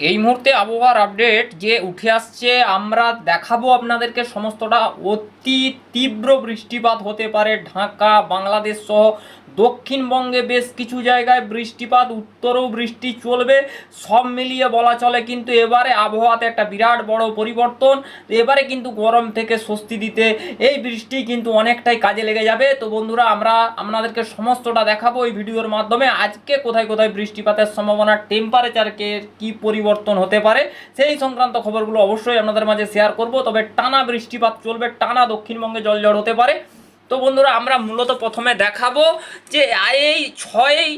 এই মুহূর্তে আবহাওয়ার আপডেট যে উঠে আসছে, আমরা দেখাবো আপনাদেরকে সমস্তটা। অতি তীব্র বৃষ্টিপাত হতে পারে ঢাকা, বাংলাদেশ সহ দক্ষিণবঙ্গে বেশ কিছু জায়গায় বৃষ্টিপাত, উত্তরেও বৃষ্টি চলবে, সব মিলিয়ে বলা চলে কিন্তু এবারে আবহাওয়াতে একটা বিরাট বড় পরিবর্তন। এবারে কিন্তু গরম থেকে স্বস্তি দিতে এই বৃষ্টি কিন্তু অনেকটাই কাজে লেগে যাবে। তো বন্ধুরা, আমরা আপনাদেরকে সমস্তটা দেখাবো এই ভিডিওর মাধ্যমে। আজকে কোথায় কোথায় বৃষ্টিপাতের সম্ভাবনা টেম্পারেচারকে কি পরিবর্তন হতে পারে, সেই সংক্রান্ত খবরগুলো অবশ্যই আপনাদের মাঝে শেয়ার করব। তবে টানা বৃষ্টিপাত চলবে, টানা দক্ষিণবঙ্গে জলঝড় হতে পারে। তো বন্ধুরা, আমরা মূলত প্রথমে দেখাবো যে এই ছয়ই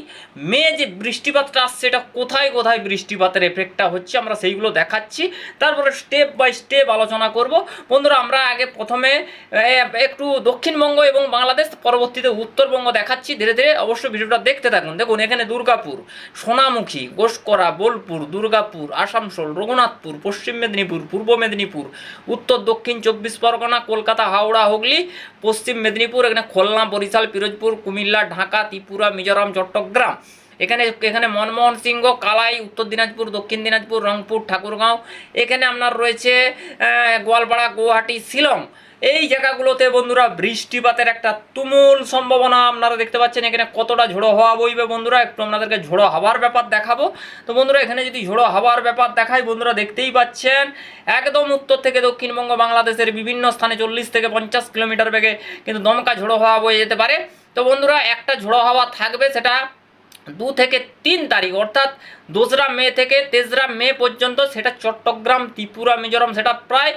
মে যে বৃষ্টিপাতটা আসছে, এটা কোথায় কোথায় বৃষ্টিপাতের এফেক্টটা হচ্ছে, আমরা সেইগুলো দেখাচ্ছি। তারপরে স্টেপ বাই স্টেপ আলোচনা করব। বন্ধুরা, আমরা আগে প্রথমে একটু দক্ষিণবঙ্গ এবং বাংলাদেশ, পরবর্তীতে উত্তরবঙ্গ দেখাচ্ছি। ধীরে ধীরে অবশ্যই ভিডিওটা দেখতে থাকুন। দেখুন, এখানে দুর্গাপুর, সোনামুখী, গোসকরা, বোলপুর, দুর্গাপুর, আসানসোল, রঘুনাথপুর, পশ্চিম মেদিনীপুর, পূর্ব মেদিনীপুর, উত্তর দক্ষিণ চব্বিশ পরগনা, কলকাতা, হাওড়া, হুগলি, পশ্চিম মেদিনীপুর এখানে খুলনা, বরিশাল, পিরোজপুর, কুমিল্লা, ঢাকা, ত্রিপুরা, মিজোরাম, চট্টগ্রাম। এখানে এখানে মনমোহন সিংহ, কালাই, উত্তর দিনাজপুর, দক্ষিণ দিনাজপুর, রংপুর, ঠাকুরগাঁও। এখানে আপনার রয়েছে গোয়ালপাড়া, গুয়াহাটি, শিলং। এই জায়গাগুলোতে বন্ধুরা বৃষ্টিপাতের একটা তুমুল সম্ভাবনা আপনারা দেখতে পাচ্ছেন, এখানে কতটা ঝোড়ো হাওয়া বইবে বন্ধুরা, একটু আপনাদেরকে ঝোড়ো হাওয়ার ব্যাপার দেখাবো। তো বন্ধুরা, এখানে যদি ঝোড়ো হাওয়ার ব্যাপার দেখাই, বন্ধুরা দেখতেই পাচ্ছেন, একদম উত্তর থেকে দক্ষিণবঙ্গ বাংলাদেশের বিভিন্ন স্থানে চল্লিশ থেকে পঞ্চাশ কিলোমিটার বেগে কিন্তু দমকা ঝোড়ো হাওয়া বয়ে যেতে পারে। তো বন্ধুরা, একটা ঝোড়ো হাওয়া থাকবে সেটা দু থেকে তিন তারিখ, অর্থাৎ দোসরা মে থেকে তেসরা মে পর্যন্ত সেটা চট্টগ্রাম, ত্রিপুরা, মিজোরাম, সেটা প্রায়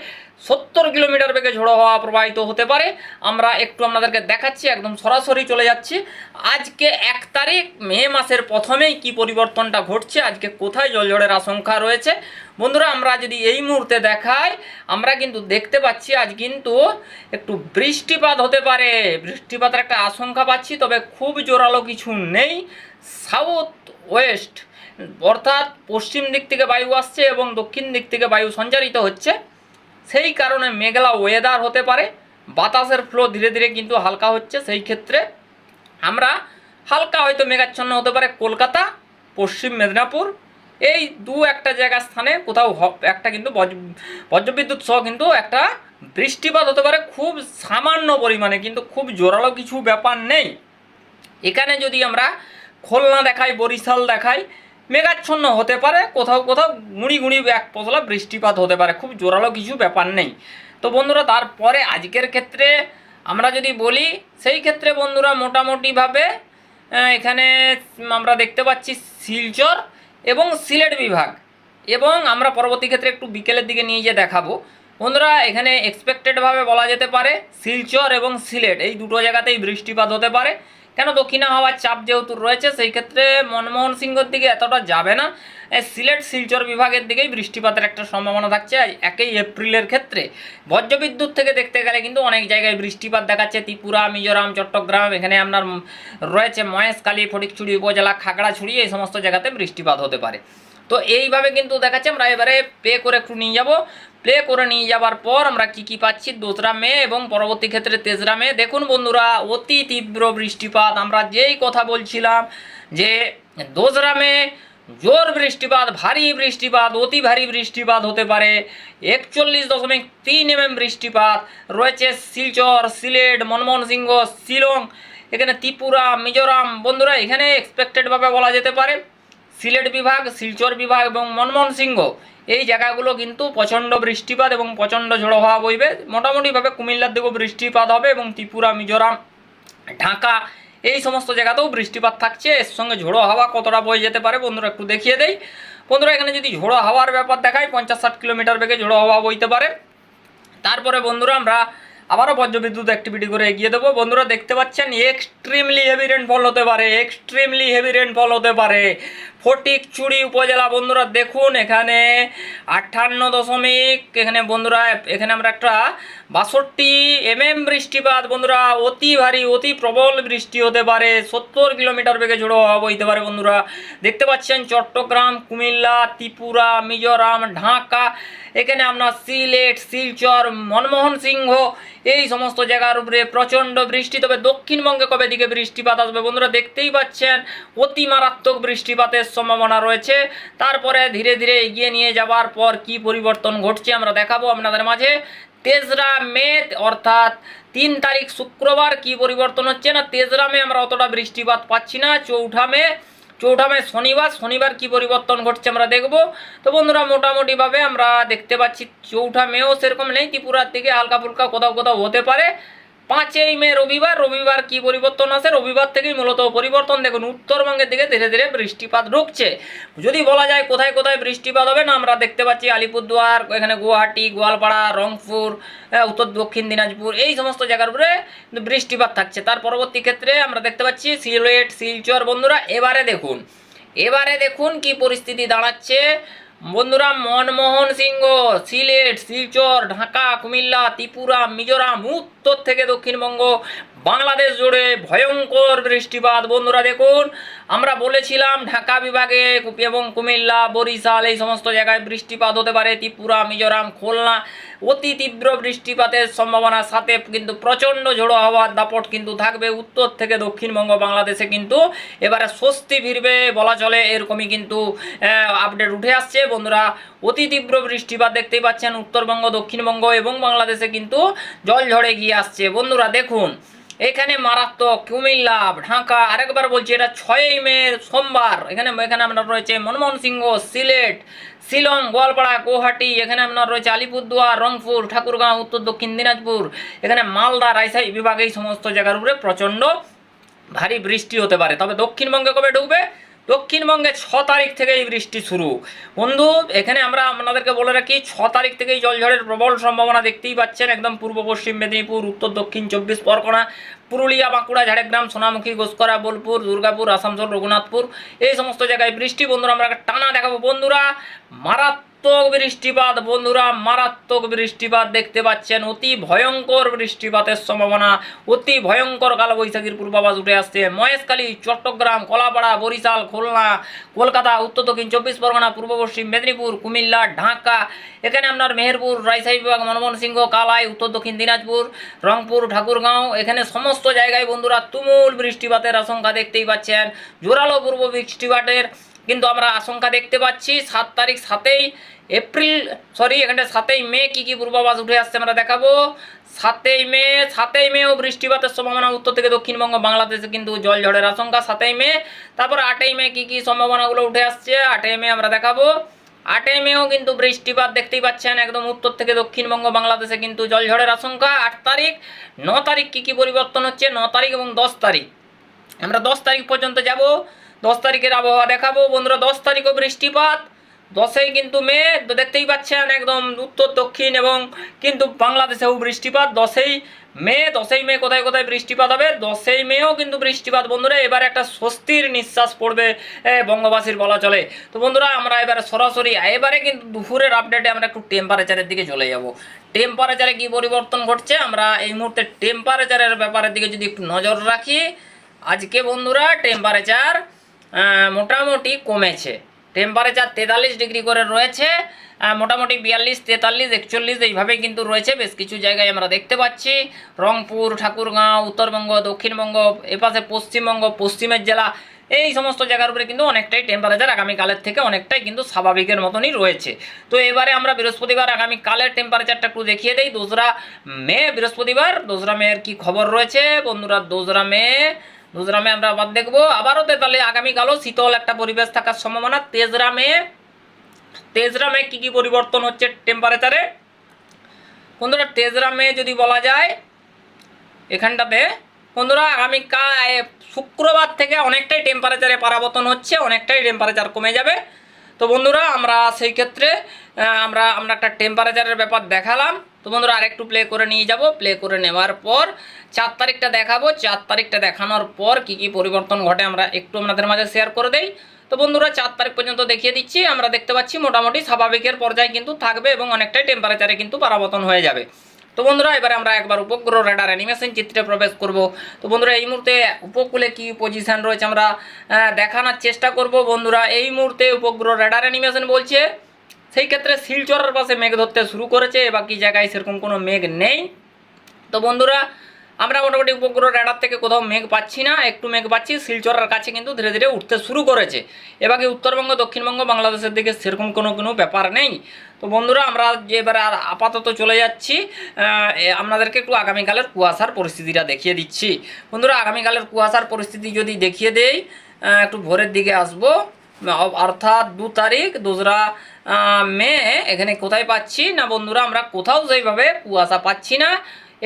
সত্তর কিলোমিটার বেগে ঝোড়ো হওয়া প্রবাহিত হতে পারে। আমরা একটু আপনাদেরকে দেখাচ্ছি, একদম সরাসরি চলে যাচ্ছি। আজকে এক তারিখ, মে মাসের প্রথমেই কি পরিবর্তনটা ঘটছে, আজকে কোথায় জলঝড়ের আশঙ্কা রয়েছে? বন্ধুরা, আমরা যদি এই মুহূর্তে দেখাই, আমরা কিন্তু দেখতে পাচ্ছি আজ কিন্তু একটু বৃষ্টিপাত হতে পারে। বৃষ্টিপাতের একটা আশঙ্কা পাচ্ছি, তবে খুব জোরালো কিছু নেই। সাউথ ওয়েস্ট, অর্থাৎ পশ্চিম দিক থেকে বায়ু আসছে এবং দক্ষিণ দিক থেকে বায়ু সঞ্চারিত হচ্ছে। সেই কারণে মেঘলা ওয়েদার হতে পারে, বাতাসের ফ্লো ধীরে ধীরে কিন্তু হালকা হচ্ছে। সেই ক্ষেত্রে আমরা হালকা হয়তো মেঘাচ্ছন্ন হতে পারে কলকাতা, পশ্চিম মেদিনীপুর। এই দু একটা জায়গা স্থানে কোথাও একটা কিন্তু বজ্র- বজ্রবিদ্যুৎ সহ কিন্তু একটা বৃষ্টিপাত হতে পারে। খুব সামান্য পরিমাণে, কিন্তু খুব জোরালো কিছু ব্যাপার নেই। এখানে যদি আমরা খুলনা দেখায়, বরিশাল দেখায়, মেঘাচ্ছন্ন হতে পারে, কোথাও কোথাও গুঁড়ি গুঁড়ি এক পশলা বৃষ্টিপাত হতে পারে, খুব জোরালো কিছু ব্যাপার নেই। তো বন্ধুরা, তারপরে আজকের ক্ষেত্রে আমরা যদি বলি, সেই ক্ষেত্রে বন্ধুরা মোটামুটিভাবে এখানে আমরা দেখতে পাচ্ছি শিলচর এবং সিলেট বিভাগ। এবং আমরা পরবর্তী ক্ষেত্রে একটু বিকেলের দিকে নিয়ে গিয়ে দেখাবো। বন্ধুরা, এখানে এক্সপেক্টেডভাবে বলা যেতে পারে, শিলচর এবং সিলেট, এই দুটো জায়গাতেই বৃষ্টিপাত হতে পারে। কেন দক্ষিণা হওয়ার চাপ যেহেতু রয়েছে, সেই ক্ষেত্রে মনমোহন সিংহর দিকে এতটা যাবে না। সিলেট শিলচর বিভাগের দিকেই বৃষ্টিপাতের একটা সম্ভাবনা থাকছে। একই এপ্রিলের ক্ষেত্রে বজ্রবিদ্যুৎ থেকে দেখতে গেলে কিন্তু অনেক জায়গায় বৃষ্টিপাত দেখাচ্ছে। ত্রিপুরা, মিজোরাম, চট্টগ্রাম, এখানে আপনার রয়েছে মহেশকালী ফটিকছড়ি উপজেলা, খাগড়াছুড়ি, এই সমস্ত জায়গাতে বৃষ্টিপাত হতে পারে। তো এইভাবে কিন্তু দেখাচ্ছে, আমরা এবারে প্লে করে একটু নিয়ে যাব। প্লে করে নিয়ে যাবার পর আমরা কি কি পাচ্ছি? দোসরা মে এবং পরবর্তী ক্ষেত্রে তেসরা মে। দেখুন বন্ধুরা, অতি তীব্র বৃষ্টিপাত, আমরা যেই কথা বলছিলাম যে দোসরা মে জোর বৃষ্টিপাত, ভারী বৃষ্টিপাত, অতি ভারী বৃষ্টিপাত হতে পারে। একচল্লিশ দশমিক তিন এম বৃষ্টিপাত, রয়েছে শিলচর, সিলেট মনমোহন সিংহ শিলং, এখানে ত্রিপুরা, মিজোরাম। বন্ধুরা, এখানে এক্সপেক্টেডভাবে বলা যেতে পারে। সিলেট বিভাগ, শিলচর বিভাগ এবং মনমোহন সিংহ। এই জায়গাগুলো কিন্তু প্রচণ্ড বৃষ্টিপাত এবং প্রচণ্ড ঝোড়ো হওয়া বইবে। মোটামুটিভাবে কুমিল্লার দিকেও বৃষ্টিপাত হবে এবং ত্রিপুরা, মিজোরাম, ঢাকা এই সমস্ত জায়গাতেও বৃষ্টিপাত থাকছে। এর সঙ্গে ঝোড়ো হাওয়া কতটা বয়ে যেতে পারে বন্ধুরা একটু দেখিয়ে দেই। বন্ধুরা, এখানে যদি ঝোড়ো হাওয়ার ব্যাপার দেখায় পঞ্চাশ ষাট কিলোমিটার বেগে ঝোড়ো হাওয়া বইতে পারে। তারপরে বন্ধুরা, আমরা আবারও বজ্রবিদ্যুৎ অ্যাক্টিভিটি করে এগিয়ে দেবো। বন্ধুরা, দেখতে পাচ্ছেন এক্সট্রিমলি হেভি রেনফল হতে পারে এক্সট্রিমলি হেভি রেনফল হতে পারে। ফটিকচুড়ি উপজেলা, বন্ধুরা দেখুন, এখানে আটান্ন দশমিক, এখানে বন্ধুরা, এখানে আমরা একটা বাষট্টি এম এম বৃষ্টিপাত, বন্ধুরা, অতি ভারী, অতি প্রবল বৃষ্টি হতে পারে, সত্তর কিলোমিটার বেগে ঝোড়ো হওয়া বইতে পারে, বন্ধুরা। দেখতে পাচ্ছেন চট্টগ্রাম, কুমিল্লা, ত্রিপুরা, মিজোরাম, ঢাকা, এখানে আপনার সিলেট, শিলচর, মনমোহন সিংহ, এই সমস্ত জায়গার উপরে প্রচণ্ড বৃষ্টি। তবে দক্ষিণবঙ্গে কবে দিকে বৃষ্টিপাত আসবে, বন্ধুরা দেখতেই পাচ্ছেন, অতি মারাত্মক বৃষ্টিপাতের সম্ভাবনা রয়েছে। তারপরে ধীরে ধীরে এগিয়ে নিয়ে যাওয়ার পর কি পরিবর্তন ঘটছে আমরা দেখাবো আপনাদের মাঝে। তেসরা মে, অর্থাৎ তিন তারিখ শুক্রবার কি পরিবর্তন হচ্ছে না? তেসরা মে আমরা অতটা বৃষ্টিপাত পাচ্ছি না, চৌঠা মে চৌঠা মে শনিবার শনিবার কি পরিবর্তন ঘটছে আমরা দেখব। তো বন্ধুরা, মোটামুটিভাবে আমরা দেখতে পাচ্ছি চৌঠা মেও সেরকম নেই, ত্রিপুরার দিকে হালকা ফুলকা কোথাও কোথাও হতে পারে। পাঁচই মে রবিবার রবিবার কি পরিবর্তন আসে? রবিবার থেকেই মূলত পরিবর্তন। দেখুন, উত্তরবঙ্গের দিকে ধীরে ধীরে বৃষ্টিপাত ঢুকছে যদি বলা যায় কোথায় কোথায় বৃষ্টিপাত হবে, না আমরা দেখতে পাচ্ছি আলিপুরদুয়ার, এখানে গুয়াহাটি, গোয়ালপাড়া, রংপুর উত্তর দক্ষিণ দিনাজপুর, এই সমস্ত জায়গার উপরে বৃষ্টিপাত থাকছে। তার পরবর্তী ক্ষেত্রে আমরা দেখতে পাচ্ছি সিলেট, শিলচর, বন্ধুরা, এবারে দেখুন এবারে দেখুন কি পরিস্থিতি দাঁড়াচ্ছে। বন্ধুরা, মনমোহন সিংহ, সিলেট, শিলচর, ঢাকা, কুমিল্লা, ত্রিপুরা, মিজোরাম, উত্তর থেকে দক্ষিণবঙ্গ, বাংলাদেশ জুড়ে ভয়ঙ্কর বৃষ্টিপাত। বন্ধুরা, দেখুন, আমরা বলেছিলাম ঢাকা বিভাগে এবং কুমিল্লা, বরিশাল, এই সমস্ত জায়গায় বৃষ্টিপাত হতে পারে, ত্রিপুরা, মিজোরাম, খুলনা অতি তীব্র বৃষ্টিপাতের সম্ভাবনার সাথে কিন্তু প্রচণ্ড ঝোড়ো হওয়ার দাপট কিন্তু থাকবে উত্তর থেকে দক্ষিণবঙ্গ বাংলাদেশে কিন্তু। এবারে স্বস্তি ফিরবে বলা চলে, এরকমই কিন্তু আপডেট উঠে আসছে। বন্ধুরা, অতি তীব্র বৃষ্টিপাত দেখতেই পাচ্ছেন উত্তরবঙ্গ, দক্ষিণবঙ্গ এবং বাংলাদেশে কিন্তু জল ঝড়ে গিয়ে আসছে। বন্ধুরা, দেখুন এখানে মারাত্মক কুমিল্লা, ঢাকা, আরেকবার বলছি এটা ছয়ই মে সোমবার। এখানে এখানে আপনার রয়েছে মনমোহন সিংহ, সিলেট, শিলং, গোয়ালপাড়া, গুয়াহাটি, এখানে আপনার রয়েছে আলিপুরদুয়ার, রংপুর, ঠাকুরগাঁও, উত্তর দক্ষিণ দিনাজপুর, এখানে মালদা, রাজশাহী বিভাগ এই সমস্ত জায়গার উপরে প্রচণ্ড ভারী বৃষ্টি হতে পারে। তবে দক্ষিণবঙ্গে কবে ঢুকবে দক্ষিণবঙ্গে ছ তারিখ থেকেই বৃষ্টি শুরু। বন্ধু, এখানে আমরা আপনাদেরকে বলে রাখি, ছ তারিখ থেকেই জলঝড়ের প্রবল সম্ভাবনা দেখতেই পাচ্ছেন। একদম পূর্ব পশ্চিম মেদিনীপুর, উত্তর দক্ষিণ চব্বিশ পরগনা, পুরুলিয়া, বাঁকুড়া, ঝাড়গ্রাম, সোনামুখী গোসকরা বোলপুর, দুর্গাপুর, আসানসোল, রঘুনাথপুর, এই সমস্ত জায়গায় বৃষ্টি। বন্ধুরা, আমরা টানা দেখাবো। বন্ধুরা, মারাত্মক বৃষ্টিপাত। বন্ধুরা, মারাত্মক বৃষ্টিপাত দেখতে পাচ্ছেন। অতি ভয়ঙ্কর বৃষ্টিপাতের সম্ভাবনা। অতি ভয়ঙ্কর কালবৈশাখীর পূর্বাভাস উঠে আসছে। মহেশখালী, চট্টগ্রাম, কলাপাড়া, বরিশাল, খুলনা, কলকাতা, উত্তর দক্ষিণ, চব্বিশ পরগনা, পূর্ব পশ্চিম, মেদিনীপুর, কুমিল্লা, ঢাকা। এখানে আপনার মেহেরপুর, রাজশাহী বিভাগ, মনমোহন সিংহ, কালাই, উত্তর দক্ষিণ, দিনাজপুর, রংপুর, ঠাকুরগাঁও। এখানে সমস্ত জায়গায় বন্ধুরা তুমুল বৃষ্টিপাতের আশঙ্কা দেখতেই পাচ্ছেন। জোরালো পূর্ব বৃষ্টিপাতের কিন্তু আমরা আশঙ্কা দেখতে পাচ্ছি সাত তারিখ সাতেই এপ্রিল সরি এখানে সাতই মে কি কি পূর্বাভাস উঠে আসছে আমরা দেখাবো। সাতই মে, সাতই মেও বৃষ্টিপাতের সম্ভাবনা উত্তর থেকে দক্ষিণবঙ্গ, বাংলাদেশে কিন্তু জল ঝড়ের আশঙ্কা সাতই মে। তারপর আটই মে কি কি সম্ভাবনাগুলো উঠে আসছে, আটই মে আমরা দেখাবো। আটই মেও কিন্তু বৃষ্টিপাত দেখতেই পাচ্ছেন একদম উত্তর থেকে দক্ষিণবঙ্গ, বাংলাদেশে কিন্তু জল ঝড়ের আশঙ্কা। আট তারিখ, ন তারিখ কি কি পরিবর্তন হচ্ছে? ন তারিখ এবং দশ তারিখ। আমরা দশ তারিখ পর্যন্ত যাব। দশ তারিখের আবহাওয়া দেখাবো। বন্ধুরা, দশ তারিখও বৃষ্টিপাত। দশই কিন্তু মে দেখতেই পাচ্ছেন একদম উত্তর, দক্ষিণ এবং কিন্তু বাংলাদেশেও বৃষ্টিপাত। দশেই মে দশেই মে কোথায় কোথায় বৃষ্টিপাত হবে? দশেই মেও কিন্তু বৃষ্টিপাত। বন্ধুরা, এবার একটা স্বস্তির নিঃশ্বাস পড়বে বঙ্গবাসীর বলা চলে। তো বন্ধুরা, আমরা এবারে সরাসরি, এবারে কিন্তু দুপুরের আপডেটে আমরা একটু টেম্পারেচারের দিকে চলে যাব। টেম্পারেচারে কি পরিবর্তন ঘটছে? আমরা এই মুহূর্তে টেম্পারেচারের ব্যাপারের দিকে যদি একটু নজর রাখি, আজকে বন্ধুরা টেম্পারেচার মোটামুটি কমেছে। টেম্পারেচার তেতাল্লিশ ডিগ্রি করে রয়েছে মোটামুটি বিয়াল্লিশ, তেতাল্লিশ, একচল্লিশ এইভাবে কিন্তু রয়েছে, বেশ কিছু জায়গায় আমরা দেখতে পাচ্ছি। রংপুর, ঠাকুরগাঁও, উত্তরবঙ্গ, দক্ষিণবঙ্গ এপাশে পশ্চিমবঙ্গ, পশ্চিমের জেলা, এই সমস্ত জায়গার উপরে কিন্তু অনেকটাই টেম্পারেচার আগামীকালের থেকে অনেকটাই কিন্তু স্বাভাবিকের মতনই রয়েছে। তো এবারে আমরা বৃহস্পতিবার, আগামীকালের টেম্পারেচারটা একটু দেখিয়ে দেই। দোসরা মে, বৃহস্পতিবার, দোসরা মেয়ের কি খবর রয়েছে? বন্ধুরা, দোসরা মে দোসরা মে আমরা আবার দেখব। আবারও তাহলে আগামীকালও শীতল একটা পরিবেশ থাকার সম্ভাবনা। তেসরা মে তেসরা মে কী কী পরিবর্তন হচ্ছে টেম্পারেচারে বন্ধুরা তেসরা মে যদি বলা যায় এখানটাতে বন্ধুরা, আগামীকাল শুক্রবার থেকে অনেকটাই টেম্পারেচারে পারাবর্তন হচ্ছে, অনেকটাই টেম্পারেচার কমে যাবে। তো বন্ধুরা, আমরা সেই ক্ষেত্রে আমরা আমরা একটা টেম্পারেচারের ব্যাপার দেখালাম। তো বন্ধুরা, আরেকটু প্লে করে নিয়ে যাব। প্লে করে নেওয়ার পর, চার তারিখটা দেখাবো। চার তারিখটা দেখানোর পর কি কি পরিবর্তন ঘটে আমরা একটু আপনাদের মাঝে শেয়ার করে দেই। তো বন্ধুরা, চার তারিখ পর্যন্ত দেখিয়ে দিচ্ছি। আমরা দেখতে পাচ্ছি মোটামুটি স্বাভাবিকের পর্যায়ে কিন্তু থাকবে এবং অনেকটাই টেম্পারেচারে কিন্তু পারাবর্তন হয়ে যাবে। তো বন্ধুরা, এবারে আমরা একবার উপগ্রহ রেডার অ্যানিমেশন চিত্রে প্রবেশ করব। তো বন্ধুরা, এই মুহূর্তে উপকূলে কি পজিশন রয়েছে আমরা দেখানোর চেষ্টা করব। বন্ধুরা, এই মুহূর্তে উপগ্রহ রেডার অ্যানিমেশন বলছে সেই ক্ষেত্রে শিলচরের পাশে মেঘ ধরতে শুরু করেছে বাকি জায়গায় সেরকম কোনো মেঘ নেই। তো বন্ধুরা, আমরা মোটামুটি উপগ্রহ র্যাডার থেকে কোথাও মেঘ পাচ্ছি না, একটু মেঘ পাচ্ছি, শিলচরের কাছে কিন্তু ধীরে ধীরে উঠতে শুরু করেছে। এবারে উত্তরবঙ্গ, দক্ষিণবঙ্গ, বাংলাদেশের দিকে সেরকম কোনো কোনো ব্যাপার নেই। তো বন্ধুরা, আমরা যে এবারে আর আপাতত চলে যাচ্ছি আপনাদেরকে একটু আগামীকালের কুয়াশার পরিস্থিতিটা দেখিয়ে দিচ্ছি। বন্ধুরা, আগামীকালের কুয়াশার পরিস্থিতি যদি দেখিয়ে দেই একটু ভোরের দিকে আসব, অর্থাৎ দু তারিখ, দোসরা আহ, মে এখানে কোথায় পাচ্ছি? না বন্ধুরা আমরা কোথাও সেইভাবে কুয়াশা পাচ্ছি না।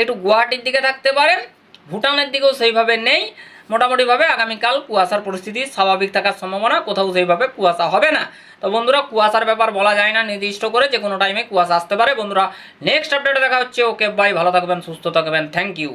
একটু গুয়াহাটির দিকে থাকতে পারেন ভুটানের দিকেও সেইভাবে নেই। মোটামুটিভাবে আগামীকাল কুয়াশার পরিস্থিতি স্বাভাবিক থাকার সম্ভাবনা কোথাও সেইভাবে কুয়াশা হবে না। তো বন্ধুরা কুয়াশার ব্যাপার বলা যায় না নির্দিষ্ট করে যে কোনো টাইমে কুয়াশা আসতে পারে। বন্ধুরা নেক্সট আপডেটে দেখা হচ্ছে। ওকে বাই ভালো থাকবেন সুস্থ থাকবেন। Thank you